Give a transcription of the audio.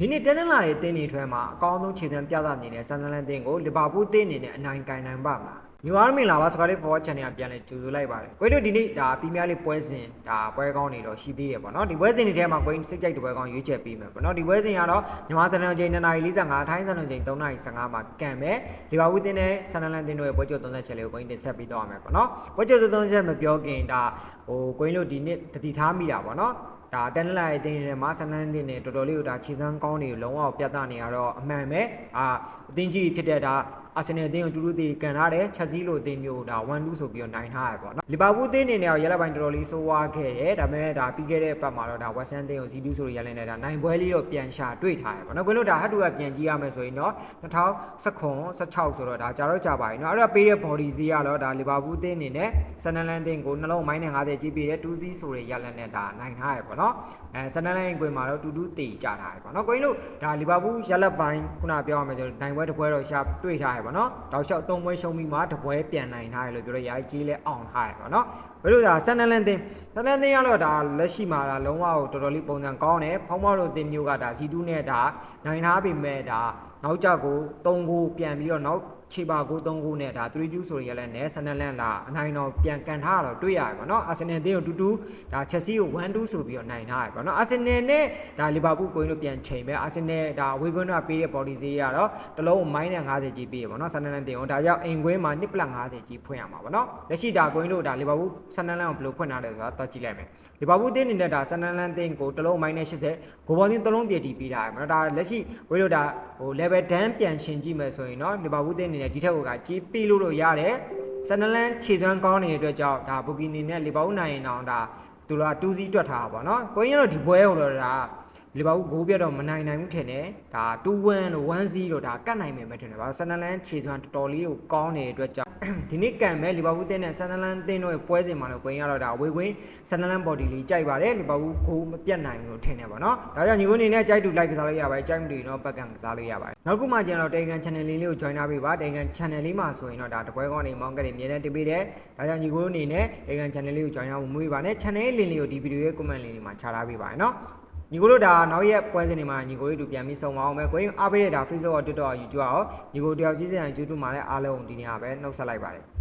ဒီနေ့တနင်္လာရီအသင်းတွေထွဲမှာအကောင်းဆုံးခြေစမ်းပြသနေတဲ့ဆန်နလန်အသင်းကိုလီဗာပူးအသင်းအနေနဲ့အနိုင်ကန်နိုင်ပါမလားညီဝါမင်လာပါစကားလေး forward channel ကပြန်လဲကြိုဆိုလိုက်ပါတယ်ကိုတို့ဒီနေ့ဒါပီးမီးယားလေးပွဲစဉ်ဒါပွဲကောင်းနေတော့ရှိသေးတယ်ပေါ့နော်ဒီပွဲစဉ်တွေထဲမှာကိုင်းစိတ်ကြိုက်တဲ့ပွဲကောင်းရွေးချယ်ပေးမယ်ပေါ့နော်ဒီပွဲစဉ်ကတော့ညီမစံတော်ချိန်2:45ထိုင်းစံတော်ချိန်3:15မှာကန်မယ်လီဗာပူးအသင်းနဲ့ဆန်နလန်အသင်းတို့ရဲ့ပွဲချုပ်30ချက်လေးကိုကိုင်းတင်ဆက်ပေးတော့မယ်ပေါ့နော်ပွဲချုပ်30ချက်မပြောခင်ဒါဟိုကိုင်းတို့ဒီနေ့တတိထားမိတာပေါ့နော် ဒါတန်လလိုက်အတင်းတွေမှာဆန်နန်းတင်းတွေတော်တော်လေးကိုဒါခြေစမ်းကောင်းတွေလုံးဝပြတ်သားနေရတော့အမှန်ပဲအာအတင်းကြီးဖြစ်တဲ့ဒါအာဆင်နယ်အသင်းကိုတူတူတီကန်ထားတယ်ချက်စီးလိုအသင်းမျိုးဒါ1-2ဆိုပြီးတော့နိုင်ထားရပေါ့နော်လီဗာပူးအသင်းအနေနဲ့ရောရလပိုင်းတော်တော်လေးဆိုးဝါးခဲ့တယ်ဒါပေမဲ့ဒါပြီးခဲ့တဲ့ပတ်မှာတော့ဒါဝက်ဆန်အသင်းကို0-2ဆိုလို့ရလင်းနေတာနိုင်ပွဲလေးတော့ပြန်ရှာတွေ့ထားရပေါ့နော်ကိုလို့ဒါဟတ်တူကပြန်ကြည့်ရမယ်ဆိုရင်တော့2019 16ဆိုတော့ဒါကြာတော့ကြာပါပြီနော်အဲ့တော့ပေးတဲ့ body စီးကတော့ဒါလီဗာပူးအသင်းအနေနဲ့ဆန်နလန်အသင်းကိုနှလုံးမိုင်းနဲ့50ကြည့်ပေးတယ်2-0ဆိုတဲ့ရလင်းနဲ့ဒါနိုင်ထားရပေါ့နော်အဲဆန်နလန်အင်ကွင်မှာတော့တူတူတီကြာထားရပေါ့နော်ကိုင်းလို့ဒါလီဗာပူးရလပိုင်းခုနပြောရမယ်ဆိုတော့နိုင်ပွဲတစ်ပွဲတော့ရှာတွေ့ထားရပေါ့နော်တောက်လျှောက်သုံးပွဲရှုံးပြီးမှတစ်ပွဲပြန်နိုင်ထားရလို့ပြောရရိုက်ကြီးလဲအောင်ထားရပေါ့နော်ဘယ်လိုဒါဆန်နလန်တင်ဆန်နလန်တင်ရတော့ဒါလက်ရှိမှာဒါလုံးဝတော်တော်လေးပုံစံကောင်းတယ်ဖုံးမောက်လို့တင်မျိုးကဒါစီတူးနဲ့ဒါနိုင်ထားပြီမဲ့ဒါနောက်ကြကို3ဂိုးပြန်ပြီးတော့နောက်ခြေပါကို3ဂိုးနဲ့ဒါ3-2ဆိုရလဲနဲ့ဆန်နလန်လာအနိုင်တော့ပြန်ကန်ထားတော့တွေ့ရတယ်ပေါ့နော်အာဆင်နယ်တင်းကိုတူတူဒါချက်စီကို1-2ဆိုပြီးတော့နိုင်ထားရပေါ့နော်အာဆင်နယ်နဲ့ဒါလီဗာပူးကိုင်းတို့ပြန်ချိန်ပဲအာဆင်နယ်ဒါဝေကွန်းကပေးတဲ့ body ဈေးရတော့တလုံးမိုင်းနဲ့50ကြီးပေးရပေါ့နော်ဆန်နလန်တင်းကိုဒါကြောင့်အိမ်ကွင်းမှာ1 50ကြီးဖွင့်ရမှာပေါ့နော်လက်ရှိဒါကိုင်းတို့ဒါလီဗာပူးဆန်နလန်ကိုဘယ်လိုဖွင့်ထားလဲဆိုတာတော့ကြည့်လိုက်မယ် လီဗာပူးတင်းအနေနဲ့ဒါဆန်နလန်တင်းကိုတလုံးမိုင်းနဲ့80ဂိုဘောတင်းတလုံးပြည့်တီးပေးထားရပေါ့နော်ဒါလက်ရှိဝေးတို့ဒါဟို level ဒန်းပြန်ရှင်ကြည့်မယ်ဆိုရင်နော်လီဗာပူးတင်းအနေနဲ့ဒီထက်ကကြီးပေးလို့လို့ရတယ်ဆန်နလန်ခြေစွမ်းကောင်းနေတဲ့အတွက်ကြောင့်ဒါဘူကီနီနဲ့လီဗာပူးနိုင်ရင်တော့ဒါသူတို့က2စီးတွက်ထားတာပေါ့နော်ကိုင်းရတော့ဒီပွဲဟိုတော့ဒါလီဗာပူးဂိုးပြတ်တော့မနိုင်နိုင်ဘူးထင်တယ်ဒါ2-1လို့1-0လို့ဒါကတ်နိုင်မယ်မထင်တယ်ဗျာဆန်နလန်ခြေစွမ်းတော်တော်လေးကိုကောင်းနေတဲ့အတွက်ကြောင့် ဒီနေ့ကန်မဲ့လီဗာပူးတင်းနဲ့ဆန်နလန်တင်းတို့ရဲ့ပွဲစဉ်မှာတော့ကိုင်းရတော့ဒါဝေကွင်းဆန်နလန်ဘော်ဒီလေးကြိုက်ပါတယ်လီဗာပူးဂိုးမပြတ်နိုင်ဘူးလို့ထင်တယ်ပေါ့နော်ဒါကြောင့်ညီကိုအနေနဲ့ကြိုက်တူလိုက်ကစားလို့ရပါတယ်ကြိုက်မတူရင်တော့ပတ်ကန်ကစားလို့ရပါတယ်နောက်ခုမှကျန်တော့တေကန် channel လေးလေးကို join ထားပေးပါတေကန် channel လေးမှာဆိုရင်တော့ဒါတပွဲကောင်းနေမောင်းကလေးအမြဲတမ်းတင်ပေးတယ်ဒါကြောင့်ညီကိုအနေနဲ့တေကန် channel လေးကို join ထားဖို့မွေးပါနဲ့ channel လေးလေးကိုဒီဗီဒီယိုရဲ့ comment လေးတွေမှာခြားထားပေးပါနော် ညီကိုတို့ဒါနောက်ရက်ပွဲစဉ်တွေမှာညီကိုတို့တူပြန်ပြီးဆုံပါအောင်မယ်ကိုရင်အားပေးတဲ့ဒါ Facebook ရော TikTok ရော YouTube ရောညီကိုတယောက်ချင်းစီတိုင်း YouTube မှာလည်းအားလုံးဒီနေ့ကပဲနှုတ်ဆက်လိုက်ပါတယ်